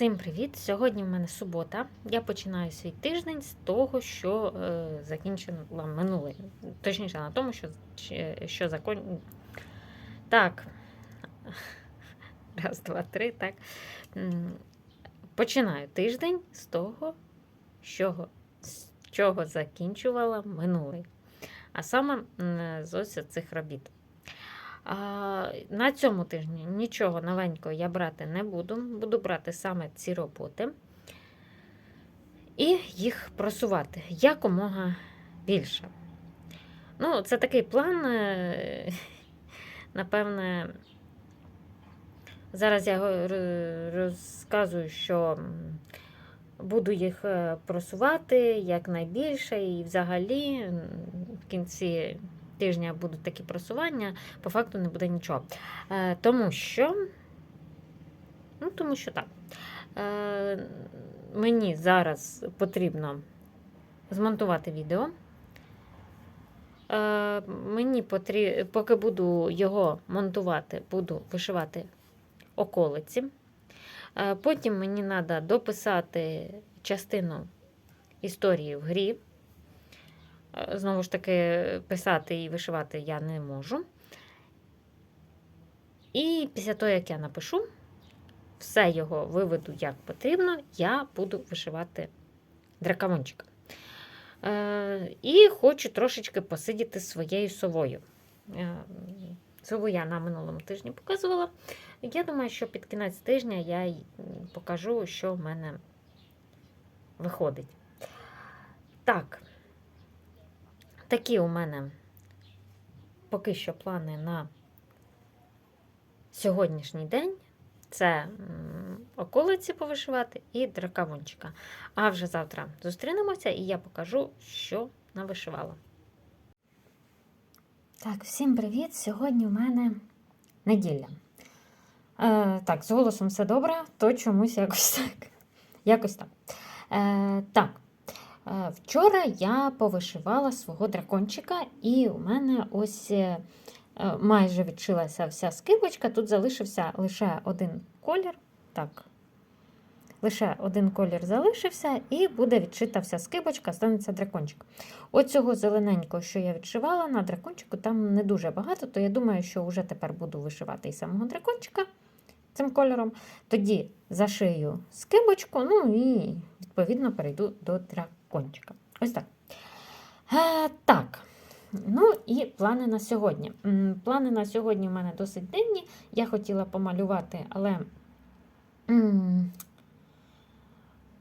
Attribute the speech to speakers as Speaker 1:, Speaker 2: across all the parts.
Speaker 1: Всім привіт! Сьогодні в мене субота. Я починаю свій тиждень з того, що е, закінчила минулий. Точніше, на тому, що, що закон... Так. Раз, два, три, так. Починаю тиждень з того, що, з чого закінчувала минулий. А саме з ось цих робіт. На цьому тижні нічого новенького я брати не буду. Буду брати саме ці роботи і їх просувати якомога більше. Ну, це такий план, е, напевне, зараз я розказую, що буду їх е, просувати якнайбільше, і взагалі в кінці тижня будуть такі просування по факту не буде нічого. Е, тому що, ну, тому що так. Е, мені зараз потрібно змонтувати відео. Е, мені потрібно, поки буду його монтувати, буду вишивати околиці. Потім мені треба дописати частину історії в грі. Е, Знову ж таки, писати і вишивати я не можу. І після того, як я напишу, все його виведу як потрібно, я буду вишивати дракамончика. Е, і хочу трошечки посидіти своєю совою. Е, сову я на минулому тижні показувала. Я думаю, що під кінець тижня я покажу, що в мене виходить. Так. Такі у мене поки що плани на сьогоднішній день. Це околиці повишивати і дракавончика. А вже завтра зустрінемося і я покажу, що навишивала. Так, всім привіт! Сьогодні у мене неділя. Е, так, з голосом все добре, то чомусь якось так. Якось так. Е, так. Е, Вчора я повишивала свого дракончика, і у мене ось е, е, майже відшилася вся скибочка. Тут залишився лише один колір. Так, лише один колір залишився, і буде відшита вся скибочка, станеться дракончик. Оцього зелененького, що я відшивала на дракончику, там не дуже багато, то я думаю, що вже тепер буду вишивати і самого дракончика цим кольором. Тоді зашию скибочку, ну і відповідно перейду до дракончика. Ось так. Е, так. Ну і плани на сьогодні. Плани на сьогодні в мене досить дивні. Я хотіла помалювати, але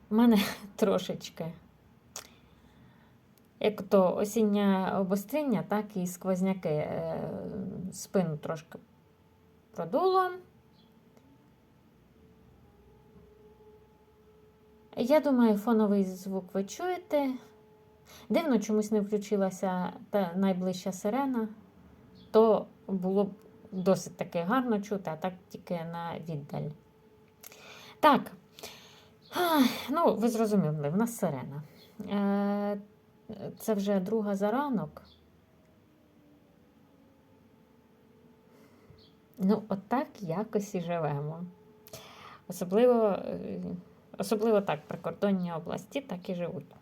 Speaker 1: в мене трошечки. Як то осіннє обостріння, так і сквозняки е, спину трошки продуло. Я думаю, фоновий звук ви чуєте. Дивно, чомусь не включилася та найближча сирена, то було б досить таки гарно чути, а так тільки на віддаль. Так, ну, ви зрозуміли, в нас сирена. Е, Це вже друга за ранок. Ну, отак якось і живемо. Особливо. Особливо так, прикордонні області так і живуть.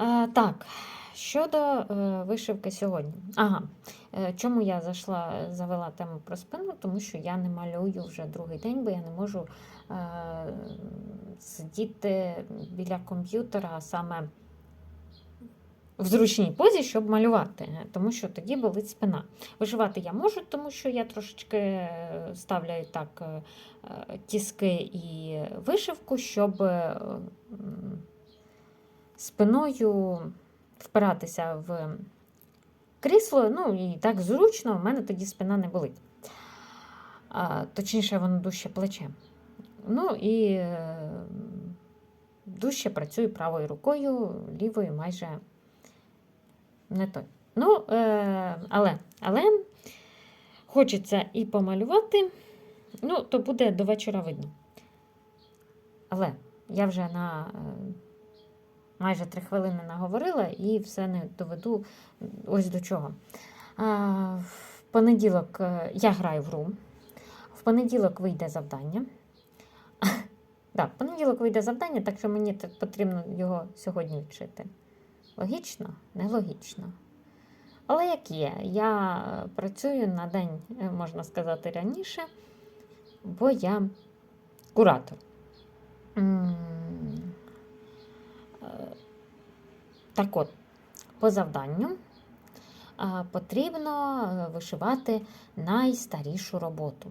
Speaker 1: Е, так, щодо е, вишивки сьогодні. Ага, е, чому я зайшла, завела тему про спину? Тому що я не малюю вже другий день, бо я не можу сидіти біля комп'ютера саме в зручній позі, щоб малювати, тому що тоді болить спина. Вишивати я можу, тому що я трошечки е, ставляю так е, е, тіски і вишивку, щоб спиною впиратися в крісло. Ну і так зручно, в мене тоді спина не болить. Точніше, воно дужче плече. Ну і дужче працюю правою рукою, лівою майже не той. Ну, е, але, але хочеться і помалювати, ну, то буде до вечора видно. Але я вже на е, майже три хвилини наговорила і все не доведу ось до чого. В понеділок е, я граю в гру. В понеділок вийде завдання. Так, в понеділок вийде завдання, так що мені потрібно його сьогодні вчити. Логічно? Нелогічно. Але як є, я працюю на день, е, можна сказати, раніше, бо я куратор. Е, Так от, по завданню потрібно е, вишивати найстарішу роботу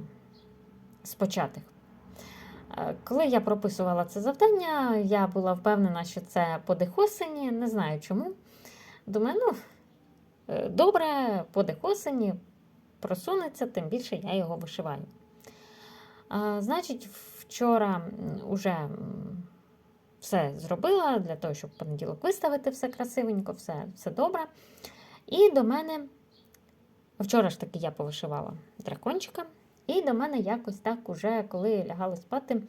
Speaker 1: з початих. Е, Коли я прописувала це завдання, я була впевнена, що це подих осені, не знаю чому. Думаю, ну, е, добре, подих осені просунеться, тим більше я його вишиваю. А, Значить, вчора м, все зробила для того, щоб в понеділок виставити все красивенько, все, все добре. І до мене, вчора ж таки я повишивала дракончика, і до мене якось так, уже коли лягала спати,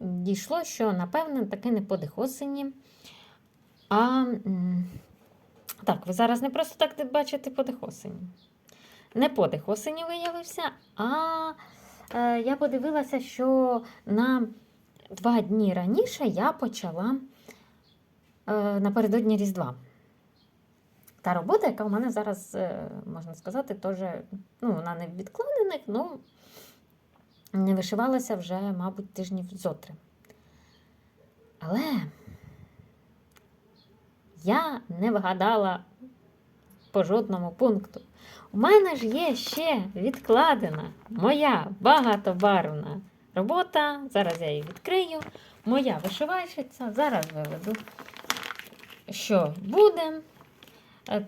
Speaker 1: дійшло, що, напевно, таки не подих осені. А так, ви зараз не просто так бачите подих осені. Не подих осені виявився, а е, я подивилася, що на два дні раніше я почала е, напередодні Різдва. Та робота, яка у мене зараз, е, можна сказати, теж, ну, вона не відкладених, ну не вишивалася вже, мабуть, тижнів зотри. Але я не вгадала по жодному пункту. У мене ж є ще відкладена моя багатобарвна робота. Зараз я її відкрию. Моя вишивальщиця. Зараз виведу, що буде.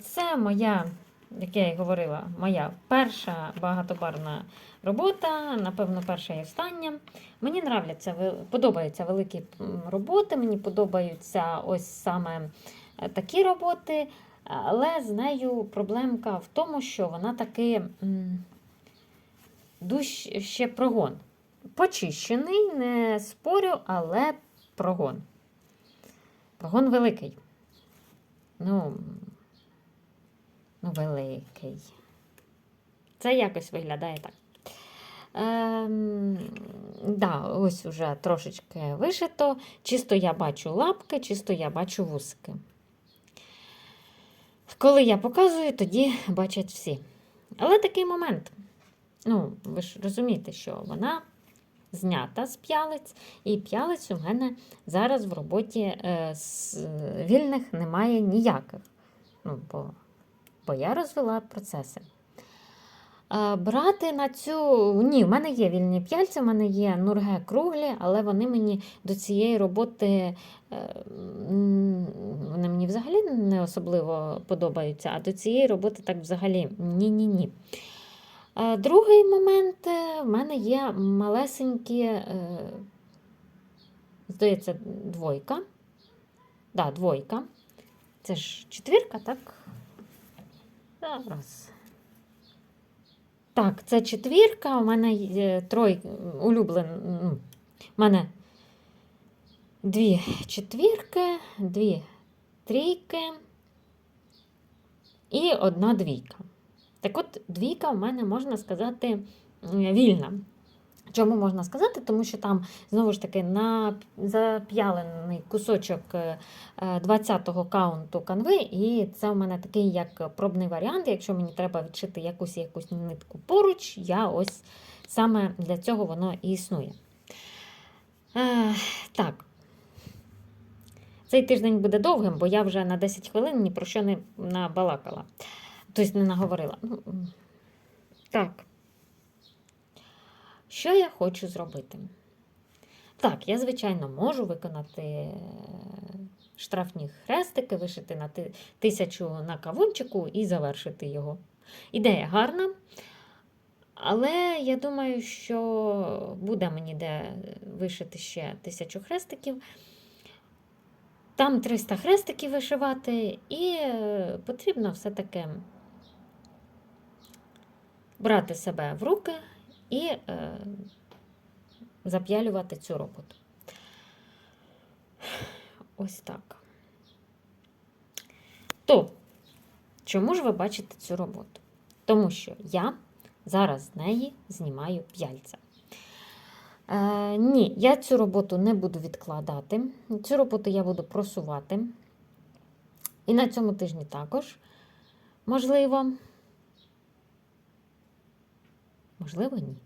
Speaker 1: Це моя, як я і говорила, моя перша багатобарвна робота, напевно, перша і остання. Мені нравляться, подобаються великі роботи, мені подобаються ось саме е, такі роботи, але з нею проблемка в тому, що вона таки ще прогон. Почищений, не спорю, але прогон. Прогон великий. Ну, великий. Це якось виглядає так. Ем, да, ось уже трошечки вишито. Чисто я бачу лапки, чисто я бачу вусики. Коли я показую, тоді бачать всі. Але такий момент. Ну, ви ж розумієте, що вона знята з п'ялиць, і п'ялиць у мене зараз в роботі е, з вільних немає ніяких. Ну, бо, бо я розвела процеси. Е, Брати на цю. Ні, в мене є вільні п'яльці, в мене є нурге круглі, але вони мені до цієї роботи е, вони мені взагалі не особливо подобаються, а до цієї роботи так взагалі ні-ні-ні. Е, Другий момент, в мене є малесенькі, здається, двойка. Да, двойка. Це ж четвірка, так? Зараз. Так, це четвірка. У мене є трой улюблен. ну, У мене дві четвірки, дві трійки і одна двійка. Так от, двійка у мене, можна сказати, вільна. Чому можна сказати? Тому що там, знову ж таки, на зап'ялений кусочок е, е, 20-го каунту канви, і це у мене такий як пробний варіант. Якщо мені треба відшити якусь якусь нитку поруч, я ось саме для цього воно і існує. Е, так. Цей тиждень буде довгим, бо я вже на 10 хвилин ні про що не набалакала. Тобто не наговорила. Ну, Так. Що я хочу зробити? Так, я, звичайно, можу виконати е, штрафні хрестики, вишити на тисячу на кавунчику і завершити його. Ідея гарна, але я думаю, що буде мені де вишити ще тисячу хрестиків. Там 300 хрестиків вишивати, і е, потрібно все-таки брати себе в руки і е, зап'ялювати цю роботу. Ось так. То, чому ж ви бачите цю роботу? Тому що я зараз з неї знімаю п'яльця. Е, ні, я цю роботу не буду відкладати. Цю роботу я буду просувати. І на цьому тижні також. Можливо. Можливо, ні.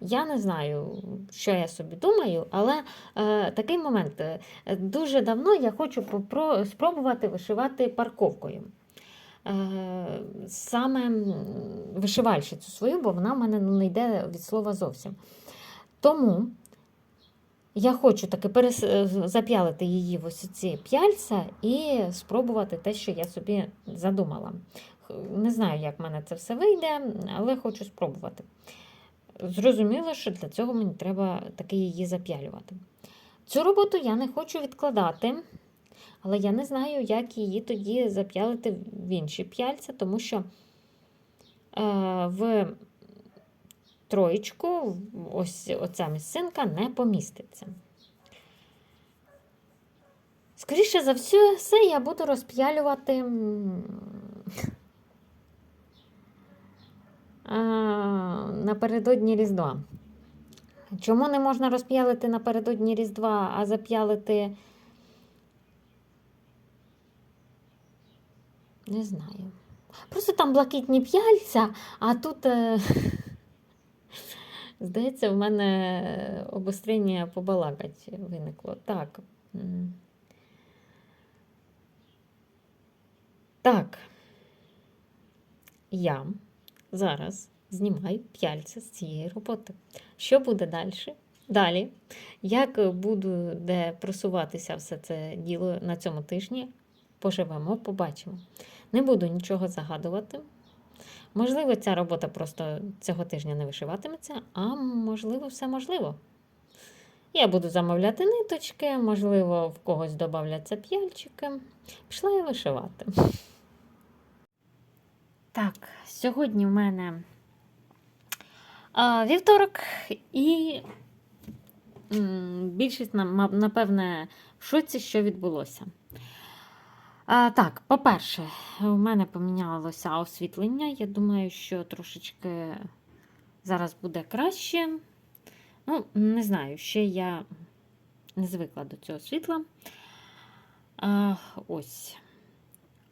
Speaker 1: Я не знаю, що я собі думаю, але е, такий момент. Е, Дуже давно я хочу попро- спробувати вишивати парковкою. Е, саме вишивальщицю свою, бо вона в мене не йде від слова зовсім. Тому я хочу таки перес... е, зап'ялити її в ось ці п'яльця і спробувати те, що я собі задумала. Не знаю, як в мене це все вийде, але хочу спробувати. Зрозуміло, що для цього мені треба таки її зап'ялювати. Цю роботу я не хочу відкладати, але я не знаю, як її тоді зап'ялити в інші п'яльця, тому що е, в троєчку ось оця місцинка не поміститься. Скоріше за все, я буду розп'ялювати напередодні Різдва. Чому не можна розп'ялити напередодні Різдва, а зап'ялити? Не знаю. Просто там блакитні п'яльця, а тут, е, здається, в мене обострення побалакать виникло. Так. Так. Я зараз знімаю п'яльця з цієї роботи. Що буде далі? Далі, як буду де просуватися все це діло на цьому тижні, поживемо, побачимо. Не буду нічого загадувати. Можливо, ця робота просто цього тижня не вишиватиметься, а можливо, все можливо. Я буду замовляти ниточки, можливо, в когось додавляться п'яльчики. Пішла я вишивати. Так, сьогодні в мене а, вівторок і м, більшість, напевне, в шоці, що відбулося. А, так, по-перше, у мене помінялося освітлення. Я думаю, що трошечки зараз буде краще. Ну, не знаю, ще я не звикла до цього світла. А, ось.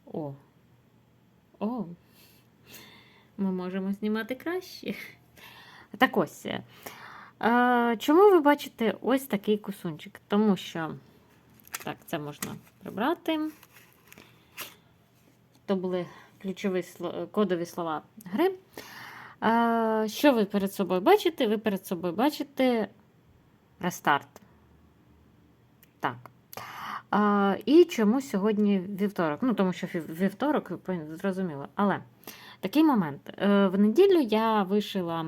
Speaker 1: О. О. Ми можемо знімати краще. Так ось. е, е, Чому ви бачите ось такий кусунчик? Тому що, так, це можна прибрати. То були ключові кодові слова гри. Що ви перед собою бачите? Ви перед собою бачите рестарт. Так. І чому сьогодні вівторок? Ну, тому що вівторок, зрозуміло. Але такий момент. Е, В неділю я вишила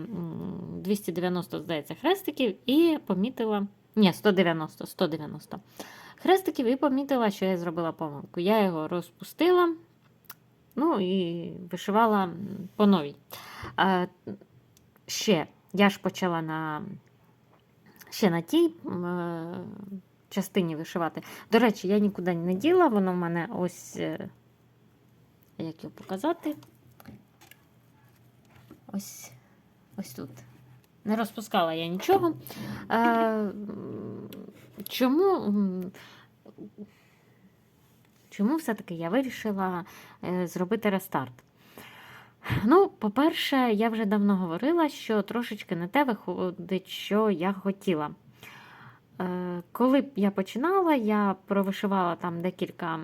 Speaker 1: 290, здається, хрестиків і помітила. Ні, 190, 190 хрестиків і помітила, що я зробила помилку. Я його розпустила, ну і вишивала по новій. Е, Ще я ж почала на ще на тій е, частині вишивати. До речі, я нікуди не діла, воно в мене ось, е, як його показати. Ось, ось тут. Не розпускала я нічого. Е, чому, чому все-таки я вирішила е, зробити рестарт? Ну, по-перше, я вже давно говорила, що трошечки не те виходить, що я хотіла. Е, Коли я починала, я провишивала там декілька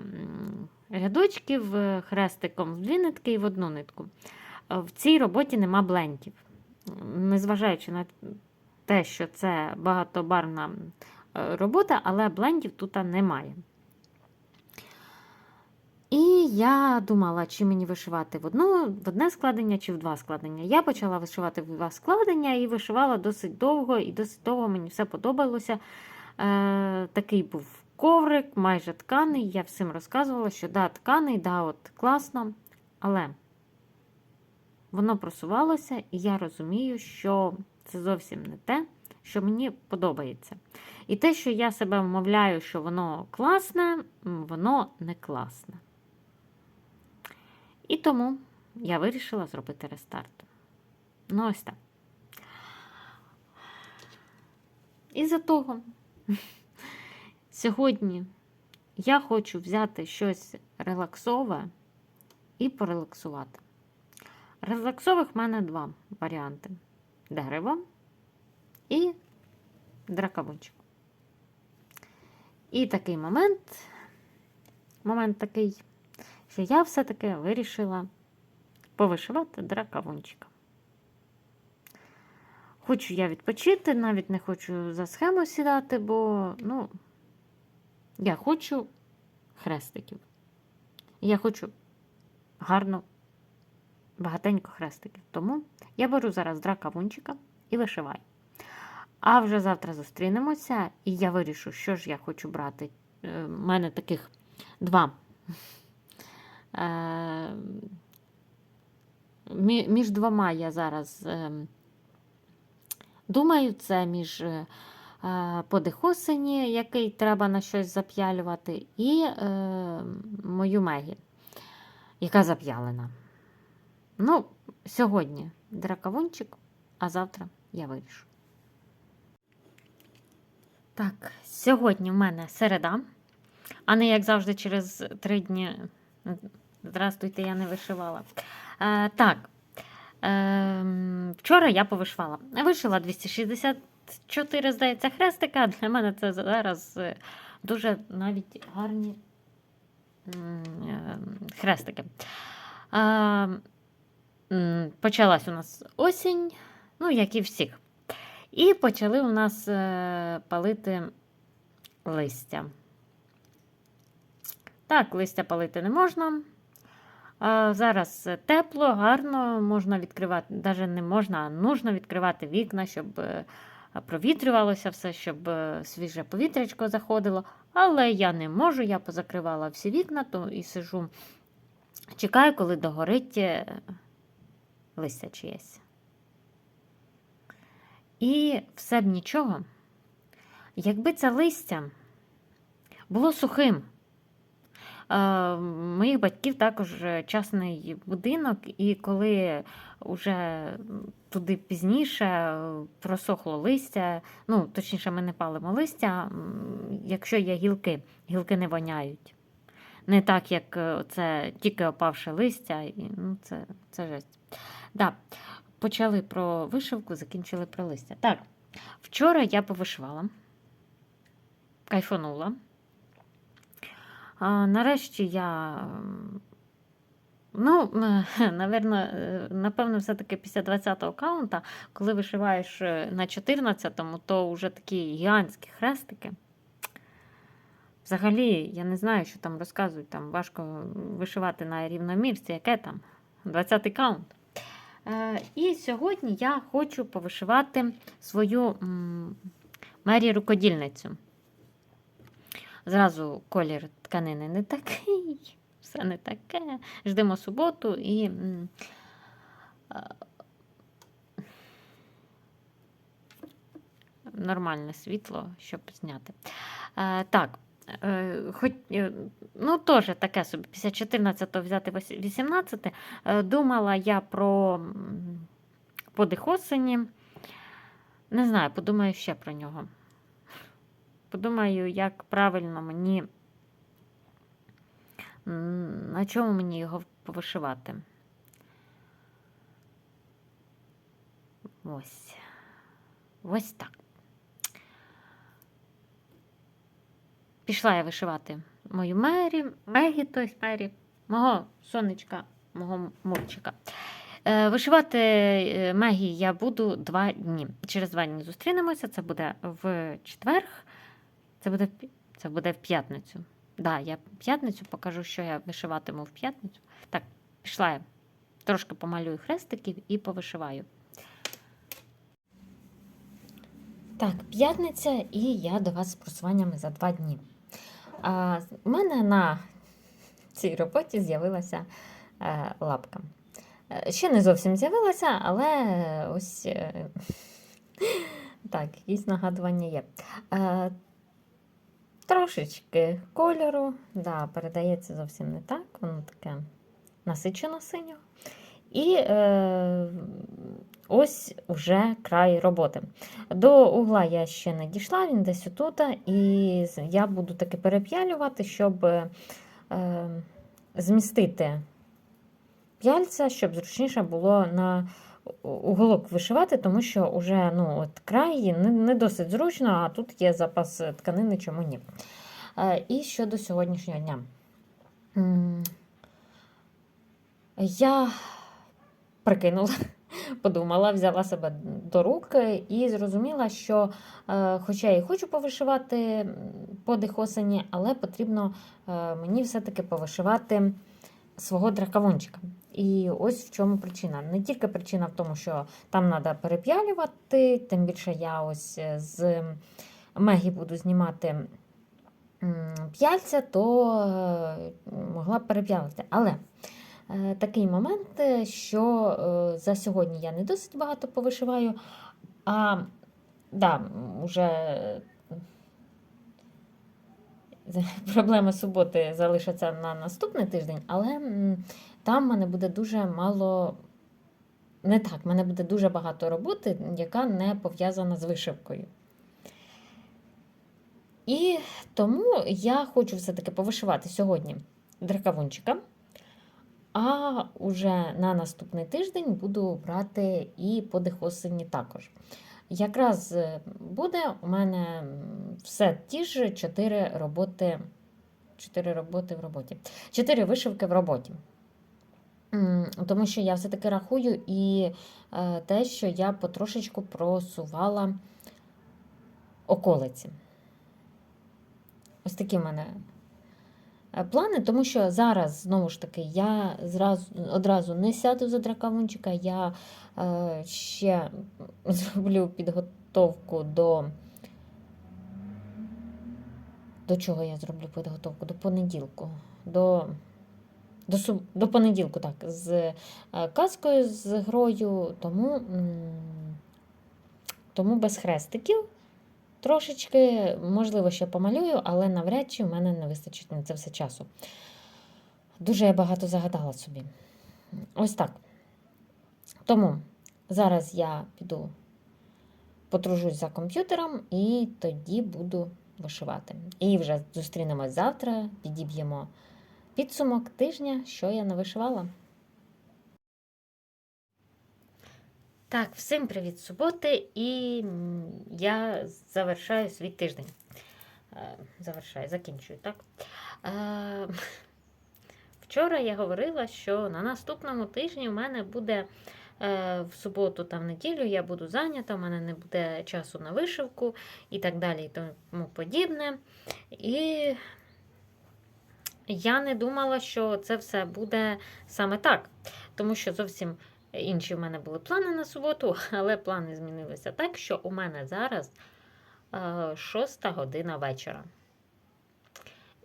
Speaker 1: рядочків е, хрестиком в дві нитки і в одну нитку. В цій роботі нема блендів. Незважаючи на те, що це багатобарна робота, але блендів тут немає. Я думала, чи мені вишивати в, одну, в одне складення чи в два складення. Я почала вишивати в два складення і вишивала досить довго, і досить довго мені все подобалося. Е, такий був коврик, майже тканий. Я всім розказувала, що да, тканий, да, от класно. Але воно просувалося, і я розумію, що це зовсім не те, що мені подобається. І те, що я себе вмовляю, що воно класне, воно не класне. І тому я вирішила зробити рестарт. Ну, ось так. Із-за того, сьогодні я хочу взяти щось релаксове і порелаксувати. Релаксових в мене два варіанти: дерево і дракавунчик. І такий момент, момент такий, що я все-таки вирішила повишивати дракавунчика. Хочу я відпочити, навіть не хочу за схему сідати, бо, ну, я хочу хрестиків. Я хочу гарно, багатенько хрестиків. Тому я беру зараз дракавунчика і вишиваю. А вже завтра зустрінемося, і я вирішу, що ж я хочу брати. У мене таких два. Е, мі- Між двома я зараз ем, думаю, це між е, подих осені, який треба на щось зап'ялювати, і е, мою Мегі, яка зап'ялена. Ну, сьогодні дракавунчик, а завтра я вирішу. Так, сьогодні в мене середа, а не як завжди через три дні. Здравствуйте, я не вишивала. Е, так, е, вчора я повишивала. Вишила 264, здається, хрестика. Для мене це зараз е, дуже навіть гарні е, хрестики. Е, почалась у нас осінь, ну, як і всіх. І почали у нас е, палити листя. Так, листя палити не можна. Зараз тепло, гарно, можна відкривати, навіть не можна, а нужно відкривати вікна, щоб е, провітрювалося все, щоб е, свіже повітрячко заходило. Але я не можу, я позакривала всі вікна то і сижу, чекаю, коли догорить е, листя чиєсь. І все б нічого, якби це листя було сухим. Е, Моїх батьків також частний будинок, і коли вже туди пізніше е, просохло листя, ну, точніше, ми не палимо листя, якщо є гілки, гілки не воняють. Не так, як е, це тільки опавше листя, і, ну, це, це жесть. Да. Почали про вишивку, закінчили про листя. Так, вчора я повишивала, кайфанула. Нарешті я, ну, наверно, е, напевно, все-таки після 20-го каунта, коли вишиваєш е, на 14-му, то вже такі гігантські хрестики. Взагалі, я не знаю, що там розказують, там важко вишивати на рівномірці, яке там 20-й каунт. Е, І сьогодні я хочу повишивати свою Мері рукодільницю. Зразу колір тканини не такий, все не таке. Ждемо суботу і. Нормальне світло, щоб зняти. Е, так, е, хоч, е, ну, теж таке собі, після 14 взяти 18. Е, Думала я про подих осені. Не знаю, подумаю ще про нього. Подумаю, як правильно мені, на чому мені його повишивати. Ось. Ось так. Пішла я вишивати мою Мері, Мегі, тобто Мері, мого сонечка, мого мурчика. Е, Вишивати е, Мегі я буду два дні. Через два дні зустрінемося. Це буде в четверг, це буде, це буде в п'ятницю. Да, я в п'ятницю покажу, що я вишиватиму в п'ятницю. Так, пішла я. Трошки помалюю хрестиків і повишиваю. Так, п'ятниця, і я до вас з просуваннями за два дні. А, у мене на цій роботі з'явилася е, лапка. Е, Ще не зовсім з'явилася, але ось е, так, якісь нагадування є. Е, Трошечки кольору, да, передається зовсім не так, воно таке насичено синього. І е, ось уже край роботи. До угла я ще не дійшла, він десь отут, і я буду таки переп'ялювати, щоб е, змістити п'яльця, щоб зручніше було на уголок вишивати, тому що уже ну, от край не, не досить зручно, а тут є запас тканини, чому ні. Е, І щодо сьогоднішнього дня. Я прикинула, подумала, взяла себе до рук і зрозуміла, що, е, хоча я і хочу повишивати подих осені, але потрібно е, мені все-таки повишивати свого дракавончика. І ось в чому причина. Не тільки причина в тому, що там треба переп'ялювати, тим більше я ось е, з Мегі буду знімати п'яльця, то е, могла б переп'ялити. Але е, такий момент, що за сьогодні я не досить багато повишиваю, а да, вже проблема суботи залишаться на наступний тиждень, але там в мене буде дуже мало. Не так, в мене буде дуже багато роботи, яка не пов'язана з вишивкою. І тому я хочу все-таки повишивати сьогодні дракавунчика, а уже на наступний тиждень буду брати і подих осені також. Якраз е, буде у мене все ті ж чотири роботи. Чотири роботи в роботі. Чотири вишивки в роботі. Тому що я все-таки рахую і е, те, що я потрошечку просувала околиці. Ось такі в мене плани, тому що зараз, знову ж таки, я зразу, одразу не сяду за дракавунчика, я е, ще зроблю підготовку до. До чого я зроблю підготовку? До понеділку. До, до, суб- до понеділку, так, з е, казкою, з грою, тому, тому без хрестиків. Трошечки, можливо, ще помалюю, але навряд чи в мене не вистачить на це все часу. Дуже я багато загадала собі. Ось так. Тому зараз я піду потружусь за комп'ютером і тоді буду вишивати. І вже зустрінемось завтра, підіб'ємо підсумок тижня, що я навишивала. Так, всім привіт суботи, і я завершаю свій тиждень. Е, Завершаю, закінчую, так? Е, Вчора я говорила, що на наступному тижні в мене буде е, в суботу та в неділю я буду зайнята, у мене не буде часу на вишивку і так далі, і тому подібне. І я не думала, що це все буде саме так, тому що зовсім інші в мене були плани на суботу, але плани змінилися так, що у мене зараз е, 6 година вечора.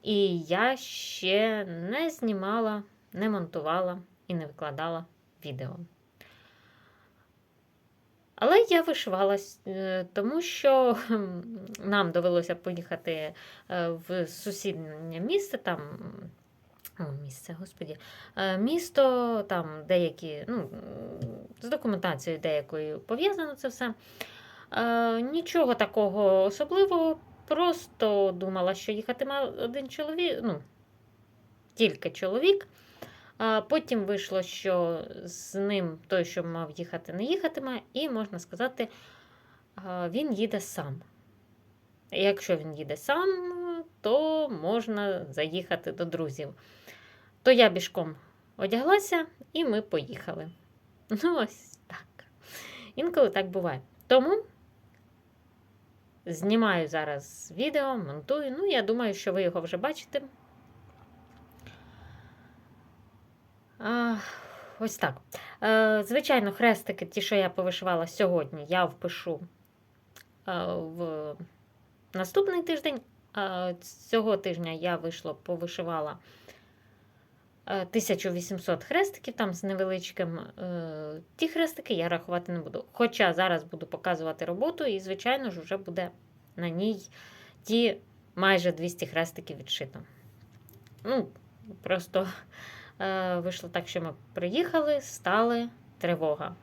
Speaker 1: І я ще не знімала, не монтувала і не викладала відео. Але я вишивалась, е, тому що нам довелося поїхати е, в сусіднє місце, там о, місце, господі, е, місто, там деякі, ну, з документацією деякою пов'язано це все. Е, Нічого такого особливого, просто думала, що їхатиме один чоловік, ну, тільки чоловік. Потім вийшло, що з ним той, що мав їхати, не їхатиме, і можна сказати, він їде сам. Якщо він їде сам, то можна заїхати до друзів. То я бішком одяглася, і ми поїхали. Ну, ось так. Інколи так буває. Тому знімаю зараз відео, монтую. Ну, я думаю, що ви його вже бачите. А, ось так. Е, звичайно, хрестики, ті, що я повишивала сьогодні, я впишу е, в наступний тиждень. Е, цього тижня я вийшло, повишивала е, 1800 хрестиків, там з невеличким. Е, ті хрестики я рахувати не буду. Хоча зараз буду показувати роботу, і, звичайно ж, вже буде на ній ті майже 200 хрестиків відшито. Ну, просто Е, Вийшло так, що ми приїхали, стали тривога.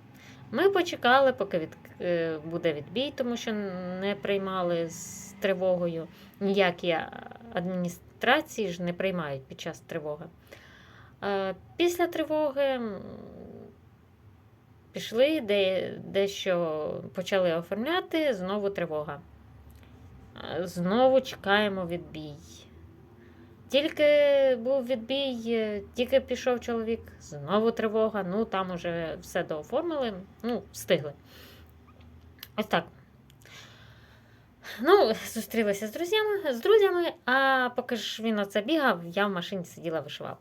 Speaker 1: Ми почекали, поки від, е, буде відбій, тому що не приймали з тривогою. Ніякі адміністрації ж не приймають під час тривоги. Е, Після тривоги пішли, де, дещо почали оформляти, знову тривога. Е, Знову чекаємо відбій. Тільки був відбій, е, тільки пішов чоловік, знову тривога. Ну, там уже все дооформили, ну, встигли. Ось так. Ну, зустрілися з друзями, з друзями, а поки ж він оце бігав, я в машині сиділа вишивала.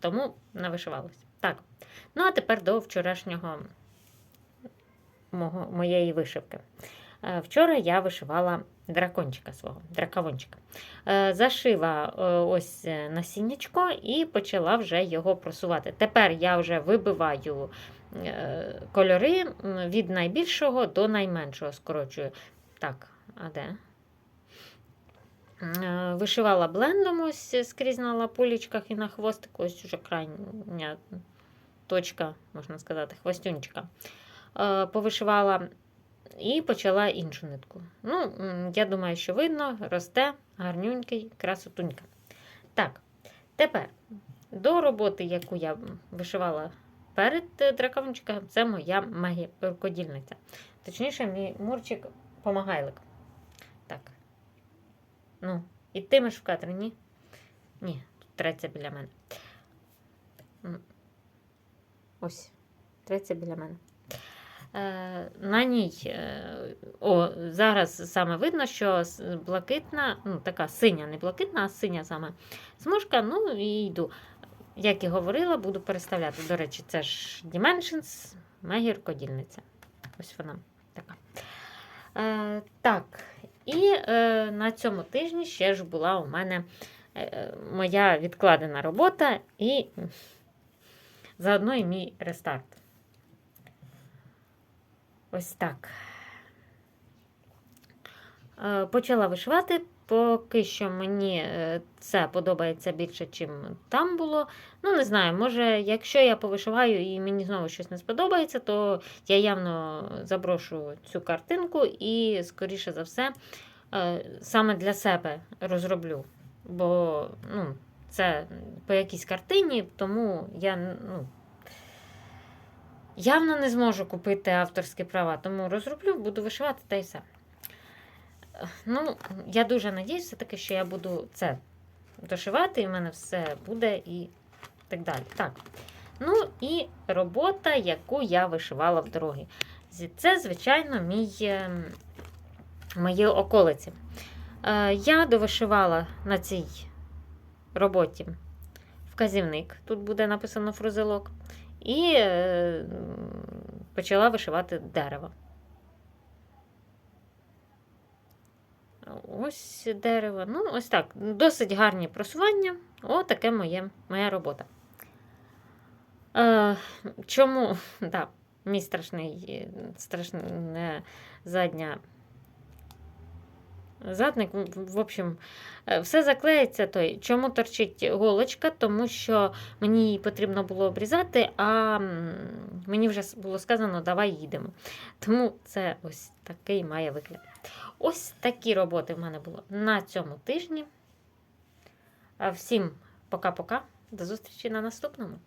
Speaker 1: Тому не вишивалась. Так. Ну, а тепер до вчорашнього мого, моєї вишивки. Е, Вчора я вишивала дракончика свого, дракавончика. Е, Зашила е, ось насіннячко і почала вже його просувати. Тепер я вже вибиваю кольори від найбільшого до найменшого скорочую. Так, а де? Е, Вишивала блендом ось скрізь на лапулечках і на хвостику, ось уже крайня точка, можна сказати, хвостюнчика. Е, Повишивала і почала іншу нитку. Ну, я думаю, що видно, росте гарнюнький, красотунька. Так, тепер до роботи, яку я вишивала перед е, дракончиком, це моя магія рукодільниця. Точніше, мій мурчик помагайлик. Ну, ітимеш в кадр, ні? Ні, тут треться біля мене. Ось, треться біля мене. Е, на ній, е, о, зараз саме видно, що блакитна, ну така синя, не блакитна, а синя саме смужка. Ну і йду. Як і говорила, буду переставляти. До речі, це ж Dimensions, Мегір Кодільниця. Ось вона така. Е, так, і е, на цьому тижні ще ж була у мене е, моя відкладена робота і заодно і мій рестарт. Ось так. Е, Почала вишивати. Поки що мені е, це подобається більше, чим там було. Ну, не знаю, може, якщо я повишиваю і мені знову щось не сподобається, то я явно заброшу цю картинку і, скоріше за все, е, саме для себе розроблю. Бо ну, це по якійсь картині, тому я ну, явно не зможу купити авторські права, тому розроблю, буду вишивати та й все. Ну, я дуже надіюся, все-таки, що я буду це дошивати, і в мене все буде і так далі. Так. Ну і робота, яку я вишивала в дорогі. Це, звичайно, мій, ем, мої околиці. Е, Я довишивала на цій роботі вказівник. Тут буде написано фрузелок. І е, почала вишивати дерево. Ось дерево. Ну, ось так. Досить гарні просування. О, таке моє, моя робота. Е, чому? Да, мій страшний, страшне задня. Задник, в- общем, е, все заклеїться той. Чому торчить голочка? Тому що мені її потрібно було обрізати, а мені вже було сказано, давай їдемо. Тому це ось такий має вигляд. Ось такі роботи в мене було на цьому тижні. Всім пока-пока. До зустрічі на наступному.